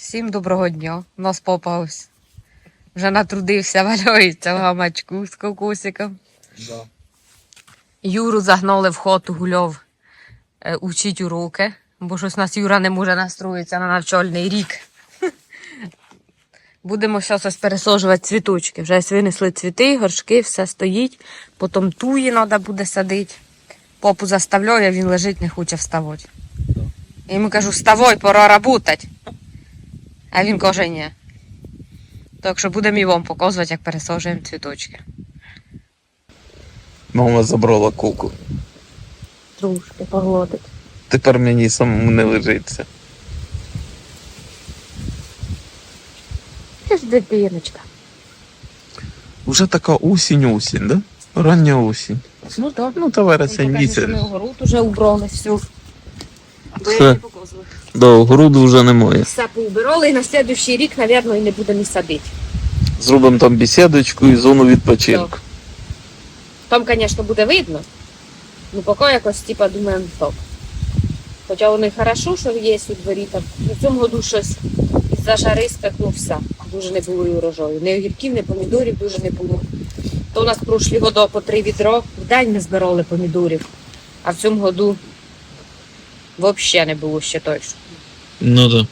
Всім доброго дня. У нас попа ось вже натрудився, валюється в гамачку з кокосиком. Да. Юру загнали в хату гульов е, учить уроки, бо щось у нас Юра не може настроїтися на навчальний рік. Будемо зараз ось пересаджувати цвіточки. Вже ось винесли цвіти, горшки, все стоїть. Потім туї треба буде садити. Попу заставляю, а він лежить, не хоче вставати. Я йому кажу, вставай, пора работать. А він каже, ні. Так що будемо і вам показувати, як пересаджуємо цвіточки. Мама забрала куку. Трошки погладить. Тепер мені самому не лежиться. Це ж дитиночка. Уже така осінь-осінь, да? Рання осінь. Ну так. Ну, та вересень місяць. Ми огород уже убрали все. Бо я не показувала. Да, городу вже немає. Все поубирали і на наступний рік, мабуть, і не будемо садити. Зробимо там бесідочку і зону відпочинку. Там, звісно, буде видно. Ну, поки якось, типа, думаємо, так. Хоча воно і хорошо, що є у дворі там. В цьому году щось із-за жари спекнувся. Дуже не було і урожаю. Ні огірків, ні помідорів дуже не було. То у нас прошлі года по три відро в день не збирали помідорів. А в цьому году взагалі не було ще точно. Ну. Да.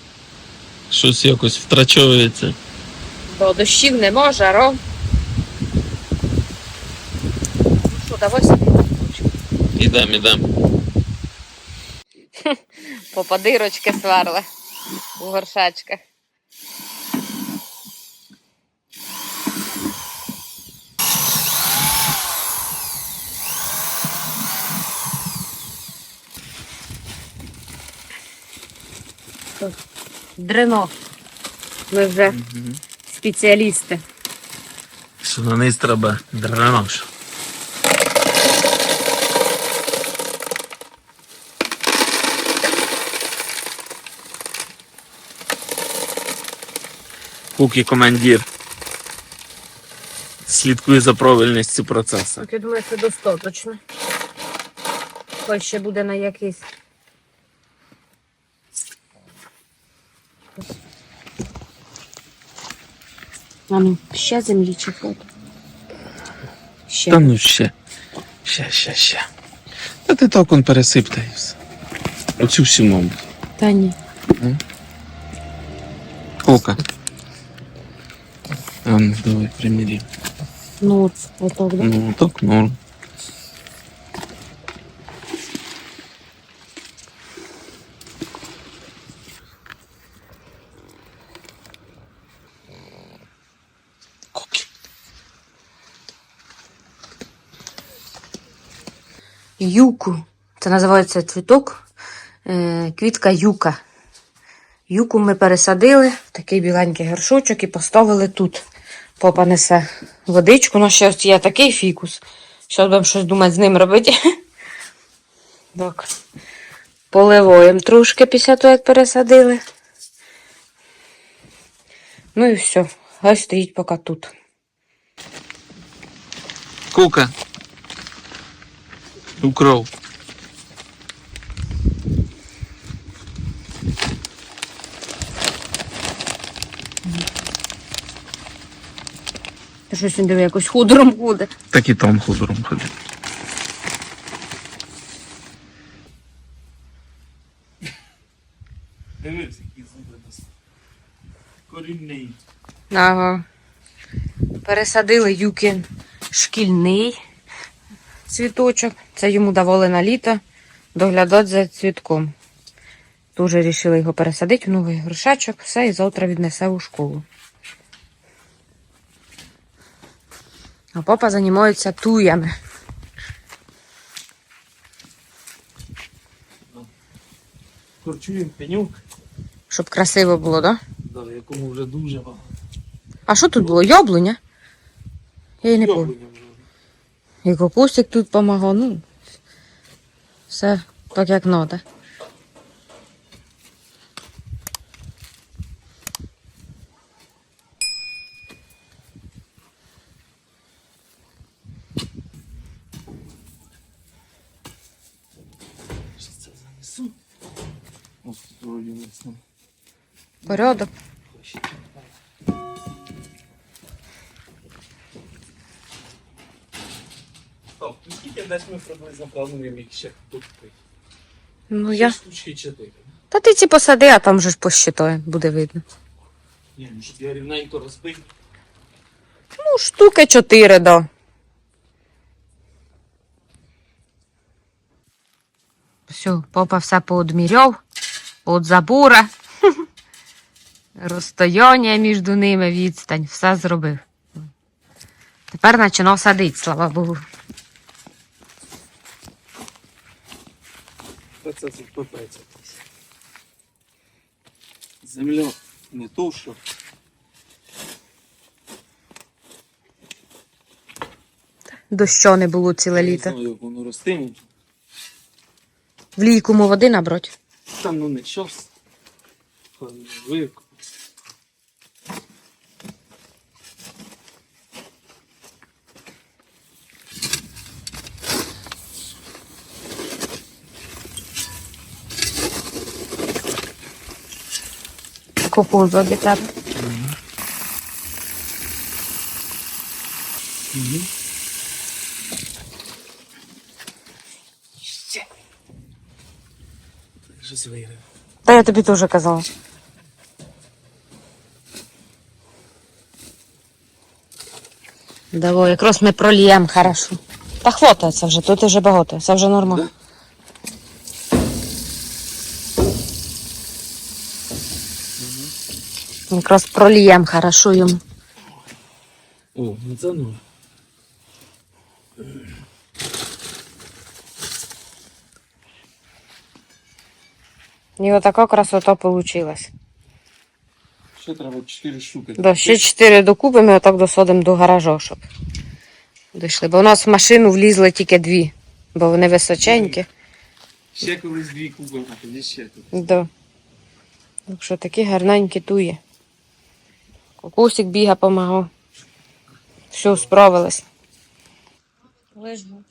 Щось якось втрачовується. Бо дощів нема, жаро. Ну що, давай собі. Ідем, ідем. Попа дирочки сверли у горшечках. Дрено. Ми вже спеціалісти. Що на низ треба дренаж. Кукі командир. Слідкує за правильністю процесу. Я думаю, це достатньо. Хай ще буде на якийсь. А ну, ще землі чи фото. Ще. Та ну ще. Ще, ще, ще. Та ти так он пересиптай і все. Оцю всю мабуть. Та ні. Ока. А ну, давай примірі. Ну, от, отак, да? Ну, так норм. Юку. Це називається цвіток. Е, квітка юка. Юку ми пересадили в такий біленький горшочок і поставили тут. Попа несе водичку. Ну, ще ось є такий фікус. Що будемо щось думати з ним робити. Так. Поливаємо трошки після того, як пересадили. Ну і все. Хай стоїть поки тут. Кука. Укров. Та щось він диви, якось худором ходить. Так і там худором ходить. Дивись, які зуби нас. Корінний. Ага. Пересадили Юкін шкільний цвіточок. Це йому давали на літо доглядати за цвітком. Дуже вирішили його пересадити в новий горшечок, все, і завтра віднесе у школу. А папа займається туями. Корчуємо пенюк, Щоб красиво було, так? Да? да, якому вже дуже багато. А що тут було? Яблуня? Я її не пам'ятаю. І капустик тут помагав, ну. Все так як треба. Порядок. Ну скільки десь ми приблизно плануємо їх ще тут пити? Ну я. Штучки чотири. Та ти ці посади, а там же ж посчитає, буде видно. Ні, ну щоб я рівненько розбив. Ну, штуки чотири, да. Все, папа все поодміряв, от забора, розстояння між ними, відстань, все зробив. Тепер починав садити, слава Богу. Це тут пипець Землю не тушу. Дощо Дощу не було ціле Не літо. знаю, як воно ростиме. В лійкому води набрать. Там ну не час. Вик. Ти ж звірив. Та я тобі теж казала. Давай, якраз ми проліємо хорошо. Та хватається вже, тут вже багато, це вже нормально. Якраз проліємо хорошо йому. О, ну це ну. І отака красота вийшла. Ще треба 4 штуки. Да, ще чотири докупимо і отак досадимо до гаража, щоб дійшли. Бо у нас в машину влізли тільки дві, бо вони височенькі. Ще колись дві купимо, а тоді ще тут. Да. Так що такі гарненькі тує. Кукусик біга помагав. Все, справилась. Лежу.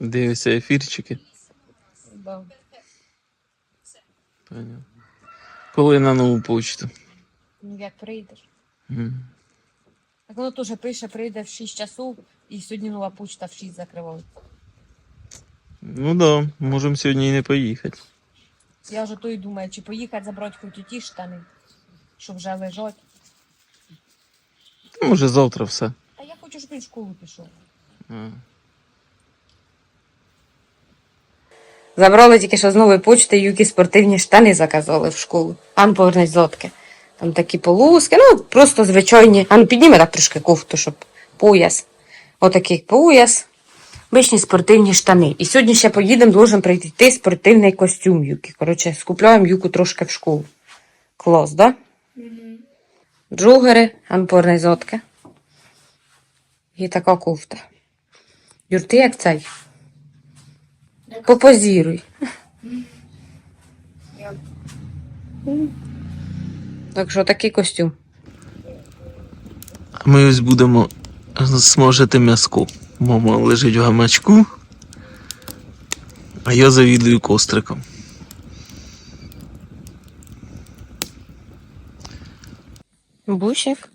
Дивися ефірчики. Да. Понятно. Коли на нову почту. Ну, як прийдеш. Мгм. Так воно теж пише, прийде в 6 часов, і сьогодні нова почта в 6 закривають. Ну да, можемо сьогодні і не поїхати. Я вже то й думаю, чи поїхати забрати хоч ті штани, що вже лежать. Може завтра все. Та я хочу, щоб він в школу пішов. А. Забрали тільки що з нової почти юкі спортивні штани заказали в школу. Ан повернись зотки. Там такі полуски, ну просто звичайні. Ан підніме так трошки кофту, щоб пояс. Отакий пояс. Обичні спортивні штани. І сьогодні ще поїдемо, должен прийти спортивний костюм Юкі. Коротше, скупляємо Юку трошки в школу. Клас, да? Джугери, ан повернись зотки. І така кофта. Юр, ти як цей? Попозіруй. Так що такий костюм. Ми ось будемо смажити м'язку. Мама лежить в гамачку, а я завідую костриком. Бусик.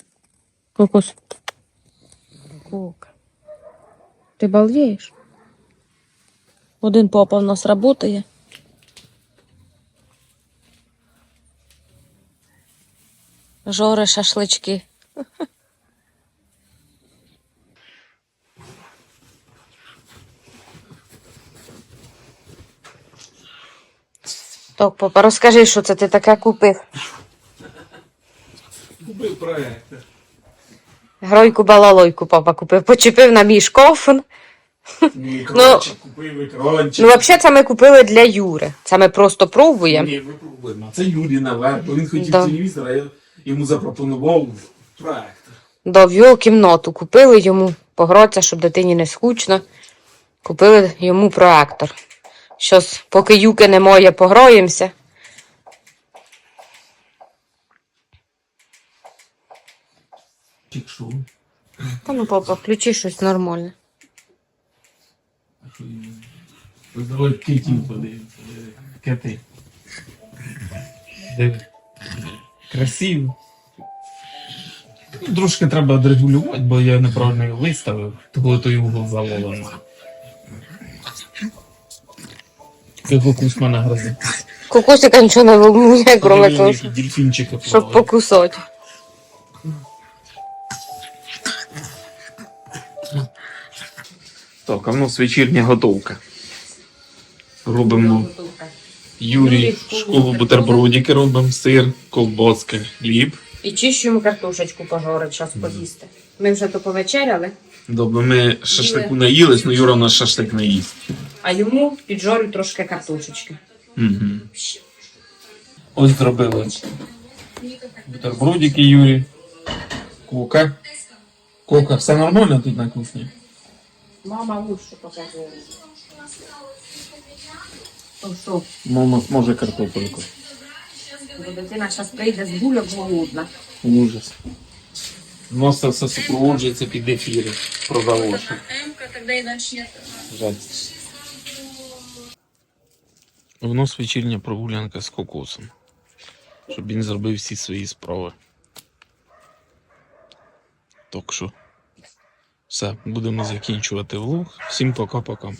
Кокос. Кок. Ти балдеєш? Один папа в нас працює. Жори шашлички. Так, папа, розкажи, що це ти таке купив. Купив проєкт. Гройку балалойку папа купив. Почепив на мій шкофн. Мікрончик купив екранчик. Ну, взагалі, це ми купили для Юри. Це ми просто пробуємо. Ні, ми пробуємо. Це Юрій наверх, бо він хотів Да. телевізор, а я йому запропонував проєкт. Да, в його кімнату купили йому погратися, щоб дитині не скучно. Купили йому проектор. Щось, поки юки немає, пограємося. Чик що? Та ну, папа, включи щось нормальне. Давай китів подивимося. Кити. Диви. Красиво. Ну, Трошки треба відрегулювати, бо я неправильно його виставив, того той угол завалений. Окусь мене грозить. Кокосика нічого не волнує, кроме того, Які Дельфінчики щоб плавають. покусати. Так, а в нас вечірня готовка. Робимо Юрій школу бутербродики робимо, сир, ковбаска, хліб. І чищуємо картошечку пожарить, час поїсти. Ми вже то повечеряли, Добре, ми шашлику наїлись, але Юра наш шашлик не їсть. А йому піджарю трошки картошечки. Угу. Ось зробили бутербродики Юрі. Кока. Кока, все нормально тут на кухні? Мама лучше показує. Що, Мама зможе картопельку. бо дитина зараз прийде з бульок голодна. Ужас. У нас це все супроводжується під ефіри. Продовольче. Жаль. У нас вечірня прогулянка з кокосом. Щоб він зробив всі свої справи. Так що. Все, будемо закінчувати влог. Всім пока-пока.